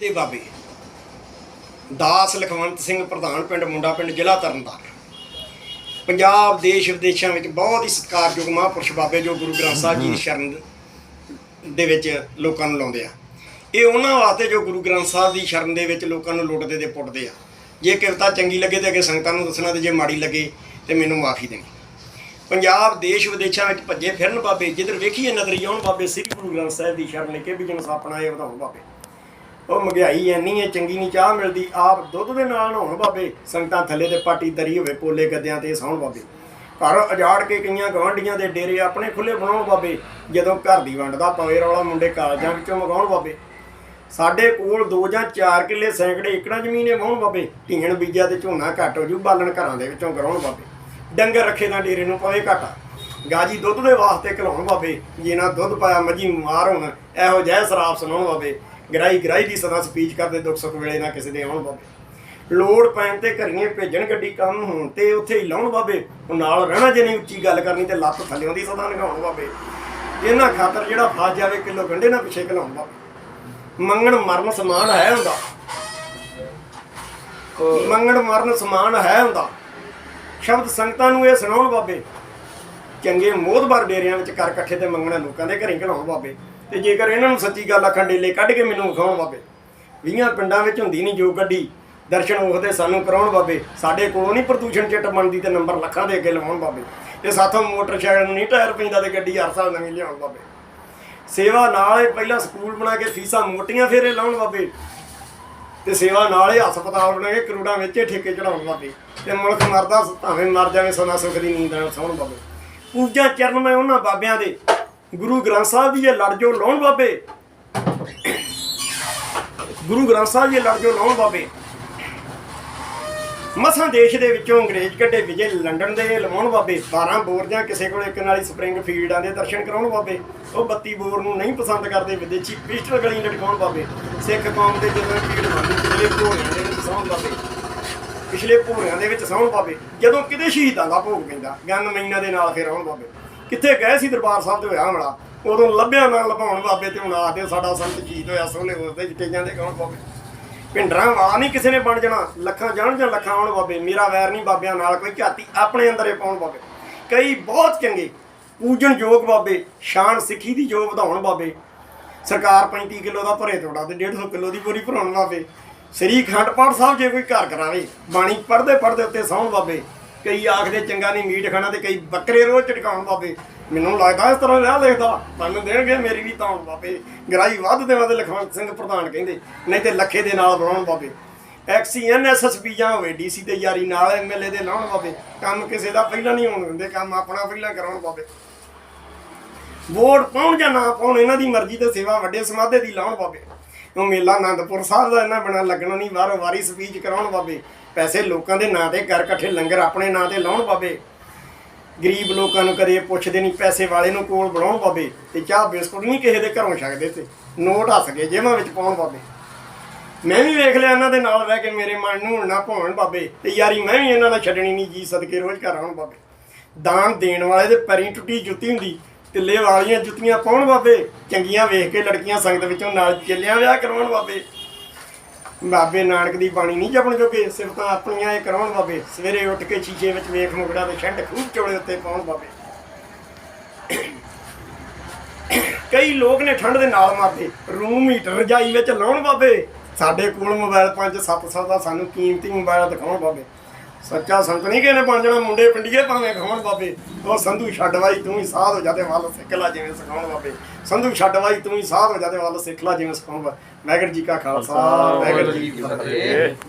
ਦੇ ਬਾਬੇ ਦਾਸ ਲਖਵੰਤ ਸਿੰਘ ਪ੍ਰਧਾਨ ਪਿੰਡ ਮੁੰਡਾ ਪਿੰਡ ਜ਼ਿਲ੍ਹਾ ਤਰਨਤਾਰਨ। ਪੰਜਾਬ ਦੇਸ਼ ਵਿਦੇਸ਼ਾਂ ਵਿੱਚ ਬਹੁਤ ਹੀ ਸਤਿਕਾਰਯੋਗ ਮਹਾਂਪੁਰਸ਼ ਬਾਬੇ ਜੋ ਗੁਰੂ ਗ੍ਰੰਥ ਸਾਹਿਬ ਜੀ ਦੀ ਸ਼ਰਨ ਦੇ ਵਿੱਚ ਲੋਕਾਂ ਨੂੰ ਲਾਉਂਦੇ ਆ। ਇਹ ਉਹਨਾਂ ਵਾਸਤੇ ਜੋ ਗੁਰੂ ਗ੍ਰੰਥ ਸਾਹਿਬ ਦੀ ਸ਼ਰਨ ਦੇ ਵਿੱਚ ਲੋਕਾਂ ਨੂੰ ਲੁੱਟਦੇ ਤੇ ਪੁੱਟਦੇ ਆ। ਜੇ ਕਵਿਤਾ ਚੰਗੀ ਲੱਗੇ ਤੇ ਅੱਗੇ ਸੰਗਤਾਂ ਨੂੰ ਦੱਸਣਾ ਤੇ ਜੇ ਮਾੜੀ ਲੱਗੇ ਤੇ ਮੈਨੂੰ ਮਾਫੀ ਦੇਣੀ। ਪੰਜਾਬ ਦੇਸ਼ ਵਿਦੇਸ਼ਾਂ ਵਿੱਚ ਭੱਜੇ ਫਿਰਨ ਬਾਬੇ ਜਿੱਧਰ ਵੇਖੀਏ ਨਜ਼ਰੀ ਆਉਣ ਬਾਬੇ ਸ੍ਰੀ ਗੁਰੂ ਗ੍ਰੰਥ ਸਾਹਿਬ ਦੀ ਸ਼ਰਨ ਲੈ ਕੇ ਵੀ ਜਨਸ ਆਪਣਾ ਇਹ ਵਧਾਉਣ ਬਾਬੇ। ਉਹ ਮਹਿੰਗਾਈ ਐਨੀ ਹੈ, ਚੰਗੀ ਨਹੀਂ, ਚਾਹ ਮਿਲਦੀ। ਆਪ ਦੁੱਧ ਦੇ ਨਾਲ ਨਹਾਉਣ ਬਾਬੇ, ਸੰਗਤਾਂ ਥੱਲੇ ਤੇ ਪਾਟੀ ਦਰੀ ਹੋਵੇ, ਪੋਲੇ ਗੱਦਿਆਂ ਤੇ ਸੌਣ ਬਾਬੇ। ਘਰ ਉਜਾੜ ਕੇ ਕਈਆਂ ਗਵਾਂਢੀਆਂ ਦੇ ਡੇਰੇ ਆਪਣੇ ਖੁੱਲੇ ਬਣਾਉਣ ਬਾਬੇ, ਜਦੋਂ ਘਰ ਦੀ ਵੰਡਦਾ ਪਵੇ, ਰੌਲਾ ਮੁੰਡੇ ਕਾਲਜਾਂ ਵਿੱਚੋਂ ਮਗਾਉਣ ਬਾਬੇ। ਸਾਡੇ ਕੋਲ 2 ਜਾਂ 4 ਕਿੱਲੇ ਸੈਂਕੜੇ ਏਕੜਾਂ ਜ਼ਮੀਨ ਹੈ ਵਾਹੁਣ ਬਾਬੇ ਢੀਣ ਬੀਜਿਆ ਤੇ ਝੋਨਾ ਘੱਟ ਹੋ ਜੂ, ਬਾਲਣ ਘਰਾਂ ਦੇ ਵਿੱਚੋਂ ਕਰਾਉਣ ਬਾਬੇ। ਡੰਗਰ ਰੱਖੇ ਤਾਂ ਡੇਰੇ ਨੂੰ ਪਵੇ ਘਾਟਾ। ਗਾਜੀ ਦੁੱਧ ਦੇ ਵਾਸਤੇ ਘਲਾਉਣ ਬਾਬੇ ਜੇ ਨਾ ਦੁੱਧ ਪਾਇਆ ਮੱਝੀ ਮਾਰ ਹੋਣ, ਇਹੋ ਜਿਹਾ ਸਰਾਪ ਸੁਣਾਉਣ ਬਾਬੇ। ਗਰਾਈ ਗਰਾਈ ਦੀ ਸਦਾ ਸਪੀਚ ਕਰਦੇ ਦੁੱਖ ਸੁੱਖ ਵੇਲੇ ਨਾ ਕਿਸੇ ਦੇ ਆਉਣ ਬਾਬੇ। ਲੋੜ ਪੈਣ ਤੇ ਘਰੀਏ ਭੇਜਣ ਗੱਡੀ ਕੰਮ ਹੋਣ ਤੇ ਉੱਥੇ ਹੀ ਲਾਉਣ ਬਾਬੇ। ਨਾਲ ਰਹਿਣਾ ਜੇ ਨਹੀਂ, ਉੱਚੀ ਗੱਲ ਕਰਨੀ ਤੇ ਲੱਤ ਥੱਲਿਓਂ ਦੀ ਸਦਾ ਨਿਗਾਉਣ ਬਾਬੇ। ਇਹਨਾਂ ਖਾਤਰ ਜਿਹੜਾ ਫਸ ਜਾਵੇ ਕਿਲੋ ਗੰਢੇ ਨਾ ਪਿੱਛੇ ਘਲਾਉਣ ਬਾਬੇ। ਮੰਗਣ ਮਰਨ ਸਮਾਨ ਹੈ ਹੁੰਦਾ ਮੰਗਣ ਮਰਨ ਸਮਾਨ ਹੈ ਹੁੰਦਾ ਸ਼ਬਦ ਸੰਗਤਾਂ ਨੂੰ ਇਹ ਸੁਣਾਉਣ ਬਾਬੇ। ਚੰਗੇ ਮੋਹਤਬਰ ਡੇਰਿਆਂ ਵਿੱਚ ਕਰ ਇਕੱਠੇ ਤੇ ਮੰਗਣਾ ਲੋਕਾਂ ਦੇ ਘਰੇ ਘਲਾਉਣ ਬਾਬੇ। ਤੇ ਜੇਕਰ ਇਹਨਾਂ ਨੂੰ ਸੱਚੀ ਗੱਲ ਆਖਣ ਡੇਲੇ ਕੱਢ ਕੇ ਮੈਨੂੰ ਵਿਖਾਉਣ ਬਾਬੇ ਵੀਹਾਂ ਪਿੰਡਾਂ ਵਿੱਚ ਹੁੰਦੀ ਨਹੀਂ ਜੋ ਗੱਡੀ, ਦਰਸ਼ਨ ਉਹਦੇ ਸਾਨੂੰ ਕਰਾਉਣ ਬਾਬੇ ਸਾਡੇ ਕੋਲੋਂ ਨਹੀਂ ਪ੍ਰਦੂਸ਼ਣ ਚਿੱਟ ਬਣਦੀ ਤੇ ਨੰਬਰ ਲੱਖਾਂ ਦੇ ਅੱਗੇ ਲਵਾਉਣ ਬਾਬੇ ਤੇ ਸਾਥੋਂ ਮੋਟਰਸਾਈਕਲ ਨੂੰ ਨਹੀਂ ਟਾਇਰ ਪੈਂਦਾ ਤੇ ਗੱਡੀ ਹਰ ਸਾਲ ਨਵੀਂ ਲਿਆਉਣ ਬਾਬੇ ਸੇਵਾ ਨਾਲ ਹੀ ਪਹਿਲਾਂ ਸਕੂਲ ਬਣਾ ਕੇ ਫੀਸਾਂ ਮੋਟੀਆਂ ਫੇਰੇ ਲਾਉਣ ਬਾਬੇ ਤੇ ਸੇਵਾ ਨਾਲ ਹੀ ਹਸਪਤਾਲ ਬਣਾ ਕੇ ਕਰੋੜਾਂ ਵਿੱਚ ਠੇਕੇ ਚੜਾਉਣ ਬਾਬੇ ਤੇ ਮੁਲਕ ਮਰਦਾ, ਭਾਵੇਂ ਮਰ ਜਾਵੇ, ਸੋਨਾ ਸੁਖ ਦੀ ਨੀਂਦ ਨਾਲ ਸੌਣ ਬਾਬੇ ਪੂਜਾ ਚਰਨ ਮੈਂ ਉਹਨਾਂ ਬਾਬਿਆਂ ਦੇ ਗੁਰੂ ਗ੍ਰੰਥ ਸਾਹਿਬ ਜੀ ਇਹ ਲੜ ਜੋ ਲਾਉਣ ਬਾਬੇ। ਗੁਰੂ ਗ੍ਰੰਥ ਸਾਹਿਬ ਜੀ ਲੜ ਜੋ ਲਾਉਣ ਬਾਬੇ। ਮਸਾਂ ਦੇਸ਼ ਦੇ ਵਿੱਚੋਂ ਅੰਗਰੇਜ਼ ਕੱਢੇ ਵਿਜੇ ਲੰਡਨ ਦੇ ਲਵਾਉਣ ਬਾਬੇ। 12 ਬੋਰ ਜਾਂ ਕਿਸੇ ਕੋਲ ਇੱਕ ਨਾਲੀ ਸਪਰਿੰਗ ਫੀਲਡਾਂ ਦੇ ਦਰਸ਼ਨ ਕਰਾਉਣ ਬਾਬੇ। ਉਹ 32 ਬੋਰ ਨੂੰ ਨਹੀਂ ਪਸੰਦ ਕਰਦੇ, ਵਿਦੇਸ਼ੀ ਪਿਸਟਲ ਗਲੀ ਲਟਕਾਉਣ ਬਾਬੇ। ਸਿੱਖ ਕੌਮ ਦੇ ਜਦੋਂ ਪੀੜ ਬੰਦੀ ਪਿਛਲੇ ਭੋਰਿਆਂ ਦੇ ਵਿੱਚ ਸੌਣ ਬਾਬੇ। ਪਿਛਲੇ ਭੋਰਿਆਂ ਦੇ ਵਿੱਚ ਸੌਣ ਬਾਬੇ। ਜਦੋਂ ਕਿਤੇ ਸ਼ਹੀਦਾਂ ਦਾ ਭੋਗ ਪੈਂਦਾ, ਗੰਨ ਮਹੀਨਾ ਦੇ ਨਾਲ ਫੇਰ ਆਉਣ ਬਾਬੇ। ਕਿੱਥੇ ਗਏ ਸੀ ਦਰਬਾਰ ਸਾਹਿਬ ਦੇ ਹੋਇਆ ਹਮਲਾ? ਉਦੋਂ ਲੱਭਿਆ ਨਾ ਲਭਾਉਣ ਬਾਬੇ ਤੇ ਹੁਣ ਆ ਕੇ ਸਾਡਾ ਸੰਤ ਸ਼ਹੀਦ ਹੋਇਆ ਸੋਨੇ ਉਸਦੇ ਜਿੱਤੇ ਜਾਂਦੇ ਕੌਣ ਬਾਬੇ? ਭਿੰਡਰਾਂ ਵਾਲਾ ਨਹੀਂ ਕਿਸੇ ਨੇ ਬਣ ਜਾਣਾ। ਲੱਖਾਂ ਜਾਣ ਜਾਂ ਲੱਖਾਂ ਆਉਣ ਬਾਬੇ। ਮੇਰਾ ਵੈਰ ਨਹੀਂ ਬਾਬਿਆਂ ਨਾਲ, ਕੋਈ ਝਾਤੀ ਆਪਣੇ ਅੰਦਰੇ ਪਾਉਣ ਬਾਬੇ। ਕਈ ਬਹੁਤ ਚੰਗੇ ਪੂਜਨ ਯੋਗ ਬਾਬੇ, ਸ਼ਾਨ ਸਿੱਖੀ ਦੀ ਜੋ ਵਧਾਉਣ ਬਾਬੇ। ਸਰਕਾਰ 35 ਕਿਲੋ ਦਾ ਭਰੇ ਤੋੜਾ ਤੇ 150 ਕਿਲੋ ਦੀ ਪੂਰੀ ਭਰਾਉਣ ਬਾਬੇ। ਸ੍ਰੀ ਖੰਡ ਪਾਠ ਸਾਹਿਬ ਜੇ ਕੋਈ ਘਰ ਕਰਾਵੇ, ਬਾਣੀ ਪੜਦੇ ਪੜਦੇ ਉੱਤੇ ਸੌਣ ਬਾਬੇ। ਕਈ ਆਖਦੇ ਚੰਗਾ ਨਹੀਂ ਮੀਟ ਖਾਣਾ ਤੇ ਕਈ ਬੱਕਰੇ ਰੋਜ਼ ਝਟਕਾਉਣ ਬਾਬੇ। ਮੈਨੂੰ ਲੱਗਦਾ ਇਸ ਤਰ੍ਹਾਂ ਲਿਆ ਲਿਖਦਾ। ਤੁਹਾਨੂੰ ਦੇਣਗੇ, ਮੇਰੀ ਵੀ ਤਾਂ ਬਾਬੇ। ਗਰਾਈ ਵੱਧ ਦੇਵਾਂ ਤੇ ਲਖਵੰਤ ਸਿੰਘ ਪ੍ਰਧਾਨ ਕਹਿੰਦੇ, ਨਹੀਂ ਤੇ ਲੱਖੇ ਦੇ ਨਾਲ ਬਣਾਉਣ ਬਾਬੇ। ਐਕਸੀਐਨ ਐਸਐਸਪੀ ਜਾਂ ਹੋਵੇ ਡੀਸੀ ਤੇ ਯਾਰੀ ਨਾਲ ਐਮਐਲਏ ਦੇ ਲਾਉਣ ਬਾਬੇ। ਕੰਮ ਕਿਸੇ ਦਾ ਪਹਿਲਾਂ ਨਹੀਂ ਹੋਣ ਦਿੰਦੇ, ਕੰਮ ਆਪਣਾ ਪਹਿਲਾਂ ਕਰਾਉਣ ਬਾਬੇ। ਵੋਟ ਪਾਉਣ ਜਾਂ ਨਾ ਪਾਉਣ, ਇਹਨਾਂ ਦੀ ਮਰਜ਼ੀ ਤੇ ਸੇਵਾ ਵੱਡੇ ਸਮਾਧੇ ਦੀ ਲਾਉਣ ਬਾਬੇ। ਉਹ ਮੇਲਾ ਆਨੰਦਪੁਰ ਸਾਹਿਬ ਦਾ ਇਹਨਾਂ ਬਣਾ ਲੱਗਣਾ ਨਹੀਂ, ਵਾਰੋ ਵਾਰੀ ਸਪੀਚ ਕਰਾਉਣ ਬਾਬੇ। ਪੈਸੇ ਲੋਕਾਂ ਦੇ ਨਾਂ ਤੇ ਘਰ ਇਕੱਠੇ ਲੰਗਰ ਆਪਣੇ ਨਾਂ ਤੇ ਲਾਉਣ ਬਾਬੇ। ਗਰੀਬ ਲੋਕਾਂ ਨੂੰ ਕਦੇ ਪੁੱਛਦੇ ਨਹੀਂ, ਪੈਸੇ ਵਾਲੇ ਨੂੰ ਕੋਲ ਬਣਾਉਣ ਬਾਬੇ। ਤੇ ਚਾਹ ਬਿਸਕੁਟ ਨਹੀਂ ਕਿਸੇ ਦੇ ਘਰੋਂ ਛਕਦੇ ਤੇ, ਨੋਟ ਹੱਸ ਗਏ ਜੇਬਾਂ ਵਿੱਚ ਪਾਉਣ ਬਾਬੇ। ਮੈਂ ਵੀ ਵੇਖ ਲਿਆ ਇਹਨਾਂ ਦੇ ਨਾਲ ਬਹਿ ਕੇ ਮੇਰੇ ਮਨ ਨੂੰ ਨਾ ਭਾਉਣ ਬਾਬੇ। ਤੇ ਯਾਰੀ ਮੈਂ ਵੀ ਇਹਨਾਂ ਨਾਲ ਛੱਡਣੀ ਨਹੀਂ, ਜੀ ਸਦਕੇ ਰੋਜ਼ ਘਰ ਆਉਣ ਬਾਬੇ। ਦਾਨ ਦੇਣ ਵਾਲੇ ਦੇ ਪੈਰੀਂ ਟੁੱਟੀ ਜੁੱਤੀ ਹੁੰਦੀ ਤਿੱਲੇ ਵਾਲੀਆਂ ਜੁੱਤੀਆਂ ਪਾਉਣ ਬਾਬੇ? ਚੰਗੀਆਂ ਵੇਖ ਕੇ ਲੜਕੀਆਂ ਸੰਗਤ ਵਿੱਚੋਂ ਨਾਲ ਚੱਲਿਆਂ ਵਿਆਹ ਕਰਵਾਉਣ ਬਾਬੇ। ਬਾਬੇ ਨਾਨਕ ਦੀ ਬਾਣੀ ਨਹੀਂ ਜਪਣ ਜੋਗੇ, ਸਿਫਤਾਂ ਆਪਣੀਆਂ ਇਹ ਕਰਾਉਣ ਬਾਬੇ। ਸਵੇਰੇ ਉੱਠ ਕੇ ਸ਼ੀਸ਼ੇ ਵਿੱਚ ਵੇਖ ਮੁਗੜਾ ਤੇ ਛੰਡ ਖੂਬ ਚੋਲੇ ਉੱਤੇ ਪਾਉਣ ਬਾਬੇ। ਕਈ ਲੋਕ ਨੇ ਠੰਡ ਦੇ ਨਾਲ ਮਾਰਦੇ, ਰੂਮ ਹੀਟਰ ਰਜਾਈ ਵਿੱਚ ਲਾਉਣ ਬਾਬੇ। ਸਾਡੇ ਕੋਲ ਮੋਬਾਈਲ 5-700 ਦਾ ਸਾਨੂੰ ਕੀਮਤੀ ਮੋਬਾਈਲ ਦਿਖਾਉਣ ਬਾਬੇ। ਸੱਚਾ ਸੰਤ ਨਹੀਂ ਕਿਸੇ ਨੇ ਬਣ ਜਾਣਾ, ਮੁੰਡੇ ਪਿੰਡੀਏ ਭਾਵੇਂ ਖਾਉਣ ਬਾਬੇ। ਉਹ ਸੰਧੂ ਛੱਡਵਾਈ ਤੂੰ ਹੀ ਸਾਧ ਹੋ ਜਾਦੇ ਵੱਲ ਸਿੱਖ ਲਾ ਜਿਵੇਂ ਸਿਖਾਉਣ ਬਾਬੇ। ਸੰਧੂ ਛੱਡਵਾਈ ਤੂੰ ਹੀ ਸਾਧ ਹੋ ਜਾਦੇ ਵੱਲ ਸਿੱਖ ਲਾ ਜਿਵੇਂ ਸਿਖਾਉਣ ਬਾਬੇ। ਵਾਹਿਗੁਰੂ ਜੀ ਕਾ ਖਾਲਸਾ, ਵਾਹਿਗੁਰੂ ਜੀ ਕੀ ਫਤਿਹ।